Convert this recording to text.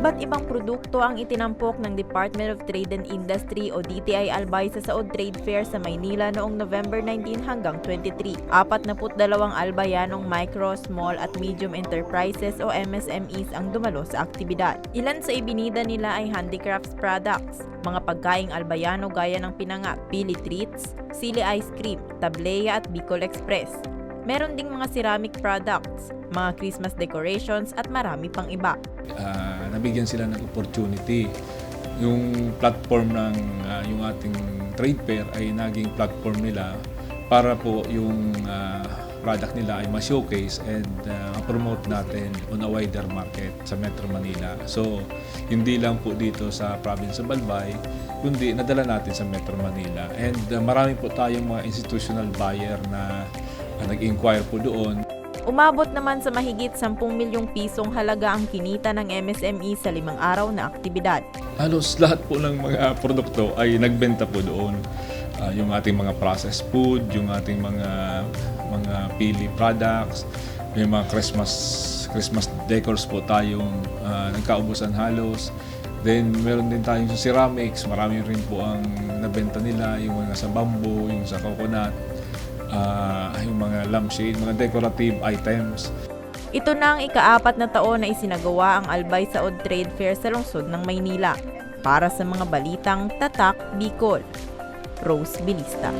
Iba't ibang produkto ang itinampok ng Department of Trade and Industry o DTI Albay sa Saod Trade Fair sa Maynila noong November 19 hanggang 23. Apat na dalawang albayanong micro, small at medium enterprises o MSMEs ang dumalo sa aktibidad. Ilan sa ibinida nila ay handicrafts products, mga pagkaing albayano gaya ng pinangak, pili treats, sili ice cream, tableya at Bicol Express. Meron ding mga ceramic products, mga Christmas decorations at marami pang iba. ah, nabigyan sila ng opportunity. Yung platform ng ah, yung ating trade fair ay naging platform nila para po yung ah, product nila ay ma-showcase and ah, ma-promote natin on a wider market sa Metro Manila. So, hindi lang po dito sa province of Albay, kundi nadala natin sa Metro Manila. And ah, marami po tayong mga institutional buyer na nag-inquire po doon. Umabot naman sa mahigit 10 milyong pisong halaga ang kinita ng MSME sa limang araw na aktibidad. halos lahat po ng mga produkto ay nagbenta po doon. Ah, yung ating mga processed food, yung ating mga mga pili products, may mga Christmas Christmas decors po tayong ah, nagkaubusan halos. Then meron din tayong sa ceramics, marami rin po ang nabenta nila, yung mga sa bamboo, yung sa coconut, ah, yung mga lampshade, mga decorative items. Ito na ang ikaapat na taon na isinagawa ang Albay Saod Trade Fair sa lungsod ng Maynila. Para sa mga balitang Tatak Bicol. Rose Bilista.